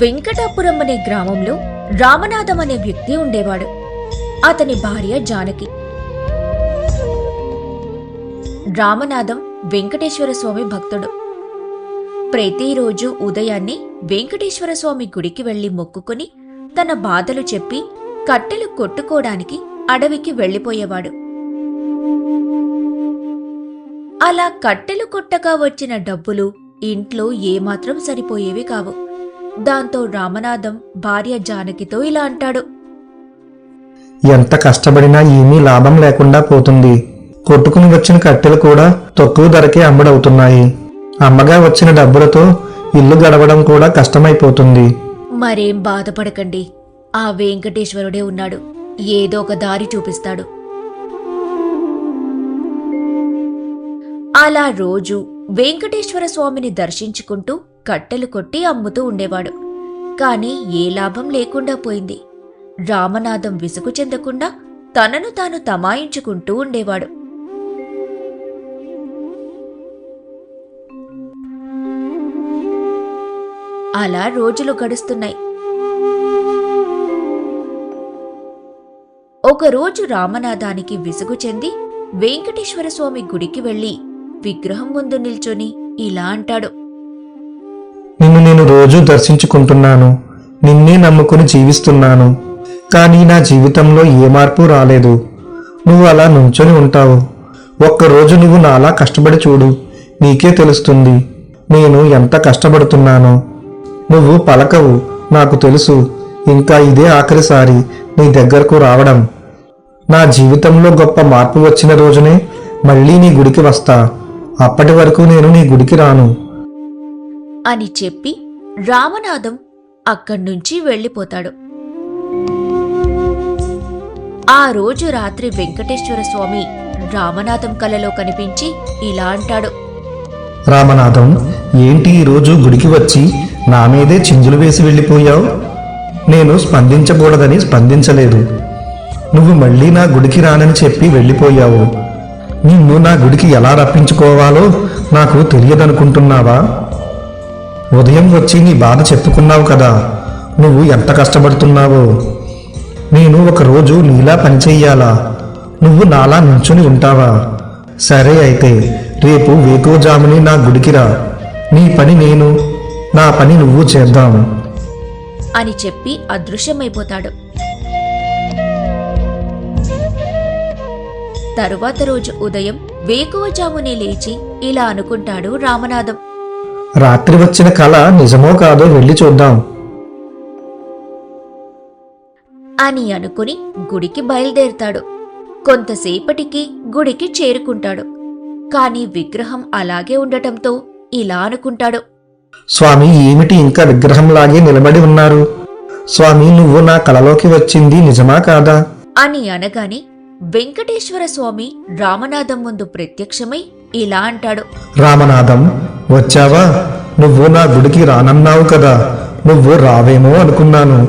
వెంకటాపురం అనే గ్రామంలో రామనాథం అనే వ్యక్తి ఉండేవాడు. అతని భార్య జానకి. రామనాథం వెంకటేశ్వర స్వామి భక్తుడు. ప్రతిరోజు ఉదయాన్నే వెంకటేశ్వర స్వామి గుడికి వెళ్ళి మొక్కుకుని తన బాధలు చెప్పి కట్టెలు కొట్టుకోవడానికి అడవికి వెళ్ళిపోయేవాడు అలా కట్టెలు కొట్టగా వచ్చిన డబ్బులు ఇంట్లో ఏమాత్రం సరిపోయేవి కావు. దాంతో రామనాథం భార్య జానకితో ఇలా అంటాడు. ఎంత కష్టపడినా ఏమీ లాభం లేకుండా పోతుంది. కొట్టుకుని వచ్చిన కట్టెలు కూడా తక్కువ ధరకే అమ్ముడవుతున్నాయి. అమ్మగా వచ్చిన డబ్బులతో ఇల్లు గడవడం కూడా కష్టమైపోతుంది. మరేం బాధపడకండి. ఆ వెంకటేశ్వరుడే ఉన్నాడు. ఏదో ఒక దారి చూపిస్తాడు. అలా రోజు వెంకటేశ్వర స్వామిని దర్శించుకుంటూ కట్టెలు కొట్టి అమ్ముతూ ఉండేవాడు. కాని ఏ లాభం లేకుండా పోయింది. రామనాథం విసుగు చెందకుండా తనను తాను తమాయించుకుంటూ ఉండేవాడు. అలా రోజులు గడుస్తున్నాయి. ఒకరోజు రామనాథానికి విసుగు చెంది వెంకటేశ్వర స్వామి గుడికి వెళ్ళి విగ్రహం ముందు నిల్చొని ఇలా అంటాడు. రోజూ దర్శించుకుంటున్నాను. నిన్నే నమ్ముకుని జీవిస్తున్నాను. కానీ నా జీవితంలో ఏ మార్పు రాలేదు. నువ్వు అలా నుంచొని ఉంటావు. ఒక్కరోజు నువ్వు నాలా కష్టపడి చూడు. నీకే తెలుస్తుంది. నేను ఎంత కష్టపడుతున్నానో. నువ్వు పలకవు. నాకు తెలుసు. ఇంకా ఇదే ఆఖరిసారి నీ దగ్గరకు రావడం. నా జీవితంలో గొప్ప మార్పు వచ్చిన రోజునే మళ్ళీ నీ గుడికి వస్తా. అప్పటి వరకు నేను నీ గుడికి రాను. అని చెప్పి రామనాథం అక్కడ్నుంచి వెళ్ళిపోతాడు. ఆ రోజు రాత్రి వెంకటేశ్వర స్వామి రామనాథం కలలో కనిపించి ఇలా అంటాడు. రామనాథం ఏంటి ఈరోజు గుడికి వచ్చి నా మీదే చింజులు వేసి వెళ్ళిపోయావు? నేను స్పందించకూడదని స్పందించలేదు. నువ్వు మళ్ళీ నా గుడికి రానని చెప్పి వెళ్ళిపోయావు. నిన్ను నా గుడికి ఎలా రప్పించుకోవాలో నాకు తెలియదనుకుంటున్నావా? ఉదయం వచ్చి నీ బాధ చెప్పుకున్నావు కదా. నువ్వు ఎంత కష్టపడుతున్నావో. నేను ఒకరోజు నీలా పనిచేయాలా నువ్వు నాలా నుంచుని ఉంటావా. సరే అయితే రేపు వేకోజాముని నా గుడికిరా నీ పని నేను నా పని నువ్వు చేద్దాం. అని చెప్పి అదృశ్యమైపోతాడు. తరువాత రోజు ఉదయం వేకువజామునే లేచి ఇలా అనుకుంటాడు రామనాథం. రాత్రి వచ్చిన కళ నిజమో కాదో వెళ్ళి చూద్దాం. అని అనుకుని గుడికి బయలుదేరుతాడు. కొంతసేపటికి గుడికి చేరుకుంటాడు. కాని విగ్రహం అలాగే ఉండటంతో ఇలా అనుకుంటాడు. స్వామి ఏమిటి ఇంకా విగ్రహంలాగే నిలబడి ఉన్నారు? స్వామి నువ్వు నా కలలోకి వచ్చింది నిజమా కాదా? అని అనగానే వెంకటేశ్వర స్వామి రామనాథం ముందు ప్రత్యక్షమై ఇలా అంటాడు. రామనాథం వచ్చావా? నువ్వు నా గుడికి రానన్నావు కదా. నువ్వు రావేమో అనుకున్నాను.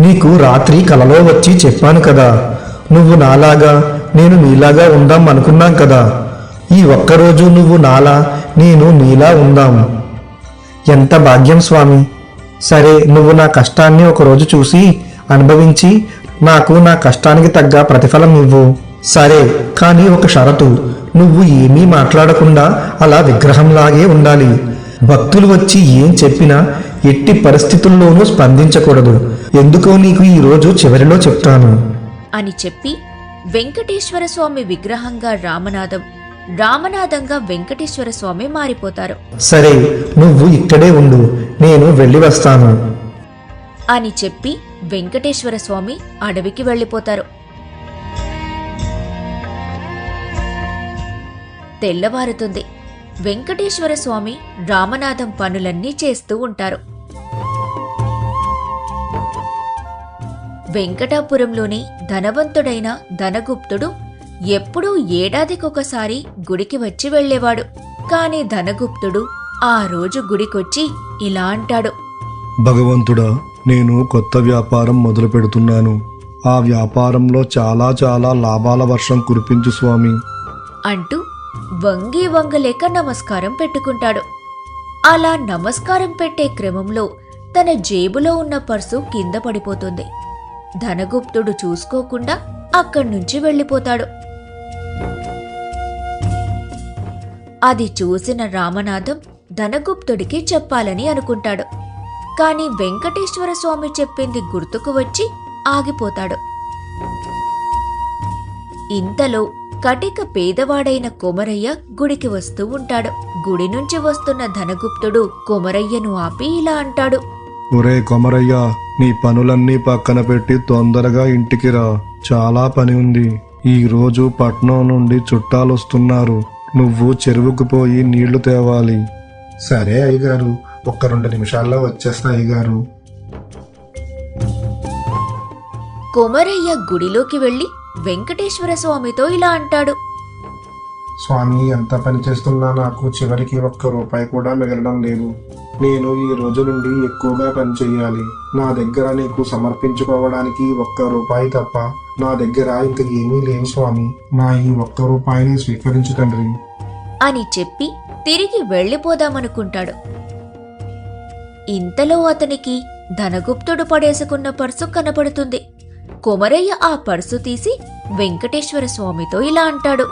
నీకు రాత్రి కలలో వచ్చి చెప్పాను కదా. నువ్వు నాలాగా నేను నీలాగా ఉందాం అనుకున్నాం కదా. ఈ ఒక్కరోజు నువ్వు నాలా నేను నీలా ఉందాం. ఎంత భాగ్యం స్వామి. సరే నువ్వు నా కష్టాన్ని ఒకరోజు చూసి అనుభవించి నాకు నా కష్టానికి తగ్గ ప్రతిఫలం ఇవ్వు. సరే కానీ ఒక షరతు. నువ్వు ఏమీ మాట్లాడకుండా అలా విగ్రహంలాగే ఉండాలి. భక్తులు వచ్చి ఏం చెప్పినా ఎట్టి పరిస్థితుల్లోనూ స్పందించకూడదు. ఎందుకో నీకు ఈ రోజు చివరిలో చెప్తాను. అని చెప్పి వెంకటేశ్వర స్వామి విగ్రహంగా రామనాథం రామనాథంగా వెంకటేశ్వర స్వామి మారిపోతారు. సరే నువ్వు ఇక్కడే ఉండు. నేను వెళ్ళి వస్తాను. అని చెప్పి వెంకటేశ్వర స్వామి అడవికి వెళ్ళిపోతారు. తెల్లవారుతుంది. వెంకటేశ్వర స్వామి రామనాథం పనులన్నీ చేస్తూ ఉంటారు. వెంకటాపురంలోని ధనవంతుడైన ధనగుప్తుడు ఎప్పుడూ ఏడాదికొకసారి గుడికి వచ్చి వెళ్ళేవాడు. కాని ధనగుప్తుడు ఆ రోజు గుడికొచ్చి ఇలా అంటాడు. భగవంతుడా నేను కొత్త వ్యాపారం మొదలు పెడుతున్నాను. ఆ వ్యాపారంలో చాలా చాలా లాభాల వర్షం కురిపించు స్వామి. అంటూ వంగి వంగలేక నమస్కారం పెట్టుకుంటాడు. అలా నమస్కారం పెట్టే క్రమంలో తన జేబులో ఉన్న పర్సు కింద పడిపోతుంది. ధనగుప్తుడు చూసుకోకుండా అక్కడి నుంచి వెళ్ళిపోతాడు. అది చూసిన రామనాథం ధనగుప్తుడికి చెప్పాలని అనుకుంటాడు. కాని వెంకటేశ్వర స్వామి చెప్పింది గుర్తుకు వచ్చి ఆగిపోతాడు. ఇంతలో కటిక పేదవాడైన కొమరయ్య గుడికి వస్తూ ఉంటాడు. గుడి నుంచి వస్తున్న ధనగుప్తుడు కొమరయ్యను ఆపి ఇలా అంటాడు. ఒరే కొమరయ్య నీ పనులన్నీ పక్కన పెట్టి తొందరగా ఇంటికి రా. చాలా పని ఉంది. ఈ రోజు పట్నం నుండి చుట్టాలు వస్తున్నారు నువ్వు చెరువుకు పోయి నీళ్ళు తేవాలి. సరే అయ్యగారు ఒక్క రెండు నిమిషాల్లో వచ్చేస్తా అయ్యగారు. కొమరయ్య గుడిలోకి వెళ్ళి వెంకటేశ్వర స్వామితో ఇలా అంటాడు. స్వామి ఎంత పని చేస్తున్నా నాకు చివరికి ఒక్క రూపాయి కూడా మిగలడం లేదు. నేను ఈ రోజు నుండి ఎక్కువగా పని చేయాలి. నా దగ్గర నీకు సమర్పించుకోవడానికి ఒక్క రూపాయి తప్ప నా దగ్గర ఇంక ఏమీ లేవు స్వామి. నా ఈ ఒక్క రూపాయిని స్వీకరించు తండ్రి. అని చెప్పి తిరిగి వెళ్ళిపోదామనుకుంటాడు. ఇంతలో అతనికి ధనగుప్తుడు పడేసుకున్న పర్సు కనపడుతుంది. కొమరయ్య ఆ పర్సు తీసి వెంకటేశ్వర స్వామితో ఇలా అంటాడు.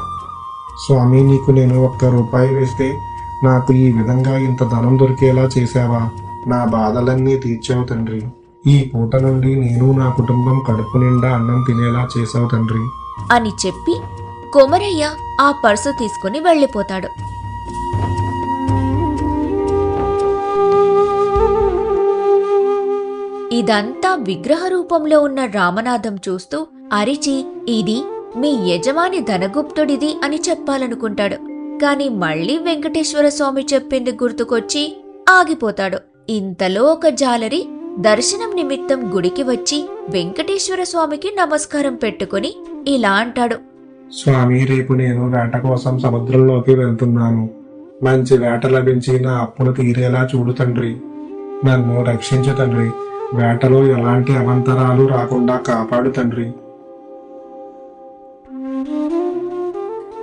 స్వామి నీకు నేను ఒక్క రూపాయి వేస్తే నాకు ఈ విధంగా ఇంత ధనం దొరికేలా చేశావా? నా బాధలన్నీ తీర్చావు తండ్రి. ఈ పూట నుండి నేను నా కుటుంబం కడుపు నిండా అన్నం తినేలా చేశావు తండ్రి. అని చెప్పి కొమరయ్య ఆ పర్సు తీసుకుని వెళ్ళిపోతాడు. ఇదంతా విగ్రహ రూపంలో ఉన్న రామనాథం చూస్తూ అరిచి ఇది మీ యజమాని ధనగుప్తుడిది అని చెప్పాలనుకుంటాడు. కాని మళ్ళీ వెంకటేశ్వర స్వామి చెప్పింది గుర్తుకొచ్చి ఆగిపోతాడు. ఇంతలో ఒక జాలరి దర్శనం నిమిత్తం గుడికి వచ్చి వెంకటేశ్వర స్వామికి నమస్కారం పెట్టుకుని ఇలా అంటాడు. స్వామి రేపు నేను వేట కోసం సముద్రంలోకి వెళ్తున్నాను. మంచి వేట లభించి నా అప్పును తీరేలా చూడు తండ్రి. నన్ను రక్షించు తండ్రి. వేటలో ఎలాంటి అవంతరాలు రాకుండా కాపాడు తండ్రి.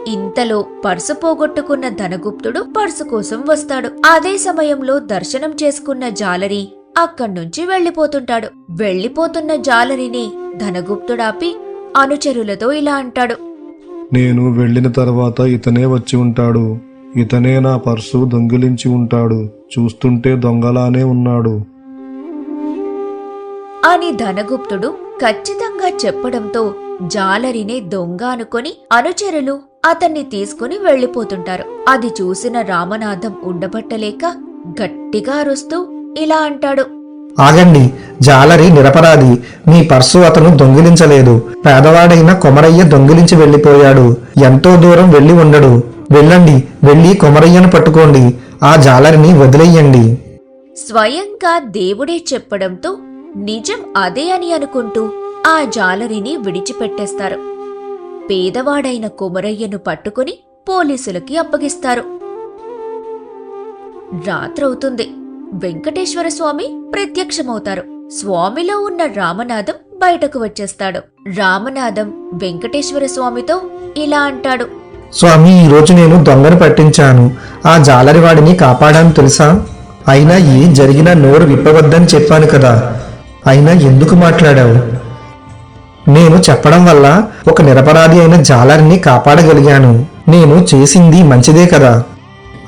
ఇంతలో పర్సు పోగొట్టుకున్న ధనగుప్తుడు పర్సు కోసం వస్తాడు. అదే సమయంలో దర్శనం చేసుకున్న జాలరి అక్కడ్నుంచి వెళ్ళిపోతుంటాడు. వెళ్ళిపోతున్న జాలరిని ధనగుప్తుడాపి అనుచరులతో ఇలా అంటాడు. నేను వెళ్ళిన తర్వాత ఇతనే వచ్చి ఉంటాడు. ఇతనే నా పర్సు దొంగిలించి ఉంటాడు. చూస్తుంటే దొంగలానే ఉన్నాడు. అని ధనగుప్తుడు ఖచ్చితంగా చెప్పడంతో జాలరినే దొంగ అనుకొని అనుచరులు అతన్ని తీసుకుని వెళ్ళిపోతుంటారు. అది చూసిన రామనాథం ఉండబట్టలేక గట్టిగా అరుస్తూ ఇలా అంటాడు. ఆగండి జాలరి నిరపరాధి మీ పర్సు అతను దొంగిలించలేదు. పేదవాడైన కొమరయ్య దొంగిలించి వెళ్ళిపోయాడు. ఎంతో దూరం వెళ్ళి ఉండడు. వెళ్ళండి వెళ్ళి కొమరయ్యను పట్టుకోండి. ఆ జాలరిని వదిలేయండి. స్వయంగా దేవుడే చెప్పడంతో నిజం అదే అని అనుకుంటూ ఆ జాలరిని విడిచిపెట్టేస్తారు. పేదవాడైన కుమరయ్యను పట్టుకుని పోలీసులకి అప్పగిస్తారు. రాత్రవుతుంది. వెంకటేశ్వర స్వామి ప్రత్యక్షమవుతారు. స్వామిలో ఉన్న రామనాథం బయటకు వచ్చేస్తాడు. రామనాథం వెంకటేశ్వర స్వామితో ఇలా అంటాడు. స్వామి ఈరోజు నేను దొంగను పట్టించాను. ఆ జాలరి వాడిని కాపాడాను తెలుసా? అయినా ఏం జరిగినా నోరు విప్పవద్దని చెప్పాను కదా. అయినా ఎందుకు మాట్లాడావు? నేను చెప్పడం వల్ల ఒక నిరపరాధి అయిన జాలర్ని కాపాడగలిగాను. నేను చేసింది మంచిదే కదా.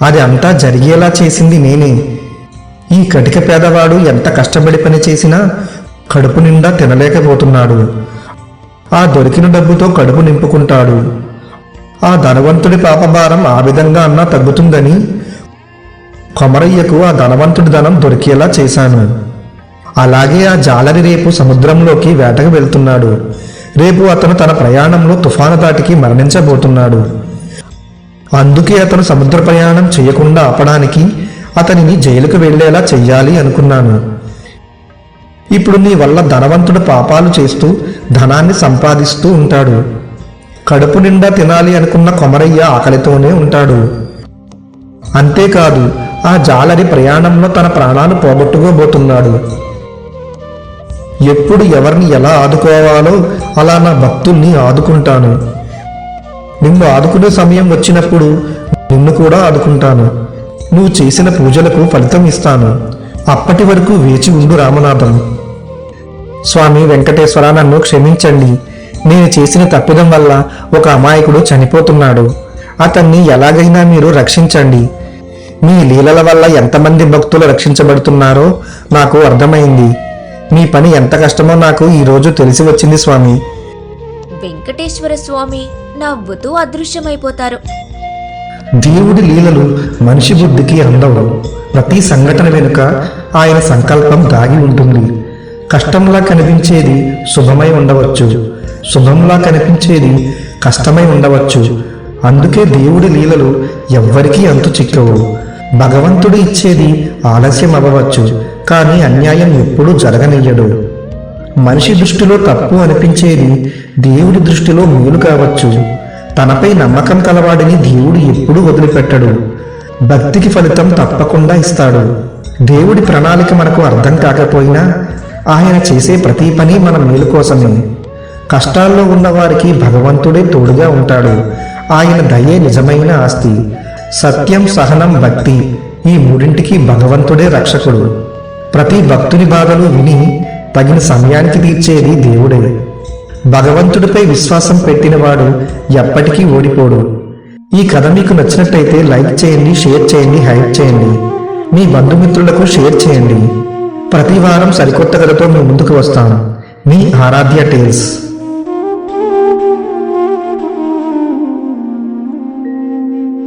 అది అంతా జరిగేలా చేసింది నేనే. ఈ కటిక పేదవాడు ఎంత కష్టపడి పని చేసినా కడుపు నిండా తినలేకపోతున్నాడు. ఆ దొరికిన డబ్బుతో కడుపు నింపుకుంటాడు. ఆ ధనవంతుడి పాపభారం ఆ విధంగా అన్నా తగ్గుతుందని కొమరయ్యకు ఆ ధనవంతుడి ధనం దొరికేలా చేశాను. అలాగే ఆ జాలరి రేపు సముద్రంలోకి వేటకు వెళ్తున్నాడు. రేపు అతను తన ప్రయాణంలో తుఫాను దాటికి మరణించబోతున్నాడు. అందుకే అతను సముద్ర ప్రయాణం చేయకుండా ఆపడానికి అతనిని జైలుకు వెళ్ళేలా చెయ్యాలి అనుకున్నాను. ఇప్పుడు నీ వల్ల ధనవంతుడు పాపాలు చేస్తూ ధనాన్ని సంపాదిస్తూ ఉంటాడు. కడుపు నిండా తినాలి అనుకున్న కొమరయ్య ఆకలితోనే ఉంటాడు. అంతేకాదు ఆ జాలరి ప్రయాణంలో తన ప్రాణాలు పోగొట్టుకోబోతున్నాడు. ఎప్పుడు ఎవరిని ఎలా ఆదుకోవాలో అలా నా భక్తుల్ని ఆదుకుంటాను. నిన్ను ఆదుకునే సమయం వచ్చినప్పుడు నిన్ను కూడా ఆదుకుంటాను. నువ్వు చేసిన పూజలకు ఫలితం ఇస్తాను. అప్పటి వరకు వేచి ఉండు రామనాథం. స్వామి వెంకటేశ్వర నన్ను క్షమించండి. నేను చేసిన తప్పిదం వల్ల ఒక అమాయకుడు చనిపోతున్నాడు. అతన్ని ఎలాగైనా మీరు రక్షించండి. మీ లీలల వల్ల ఎంతమంది భక్తులు రక్షించబడుతున్నారో నాకు అర్థమైంది. మీ పని ఎంత కష్టమో నాకు ఈరోజు తెలిసి వచ్చింది స్వామి. వెంకటేశ్వర స్వామి నవ్వుతూ అదృశ్యమైపోతారు. దేవుడి లీలలు మనిషి బుద్ధికి అందవు. ప్రతి సంఘటన వెనుక ఆయన సంకల్పం దాగి ఉంటుంది. కష్టంలా కనిపించేది శుభమై ఉండవచ్చు. శుభంలా కనిపించేది కష్టమై ఉండవచ్చు. అందుకే దేవుడి లీలలు ఎవ్వరికీ అంతు చిక్కవు. భగవంతుడు ఇచ్చేది ఆలస్యం అవ్వవచ్చు కానీ అన్యాయం ఎప్పుడూ జరగనియ్యడు. మనిషి దృష్టిలో తప్పు అనిపించేది దేవుడి దృష్టిలో మేలు కావచ్చు. తనపై నమ్మకం కలవాడిని దేవుడు ఎప్పుడూ వదిలిపెట్టడు. భక్తికి ఫలితం తప్పకుండా ఇస్తాడు. దేవుడి ప్రణాళిక మనకు అర్థం కాకపోయినా ఆయన చేసే ప్రతి పని మన మేలు కోసమే. కష్టాల్లో ఉన్నవారికి భగవంతుడే తోడుగా ఉంటాడు. ఆయన దయే నిజమైన ఆస్తి. సత్యం సహనం భక్తి ఈ మూడింటికి భగవంతుడే రక్షకుడు. ప్రతి భక్తుని బాధలు విని తగిన సమయానికి తీర్చేది దేవుడే. భగవంతుడిపై విశ్వాసం పెట్టినవాడు ఎప్పటికీ ఓడిపోడు. ఈ కథ మీకు నచ్చినట్టయితే లైక్ చేయండి షేర్ చేయండి హైప్ చేయండి. మీ బంధుమిత్రులకు షేర్ చేయండి. ప్రతి వారం సరికొత్త కథతో మీ ముందుకు వస్తాను. మీ ఆరాధ్య టేల్స్.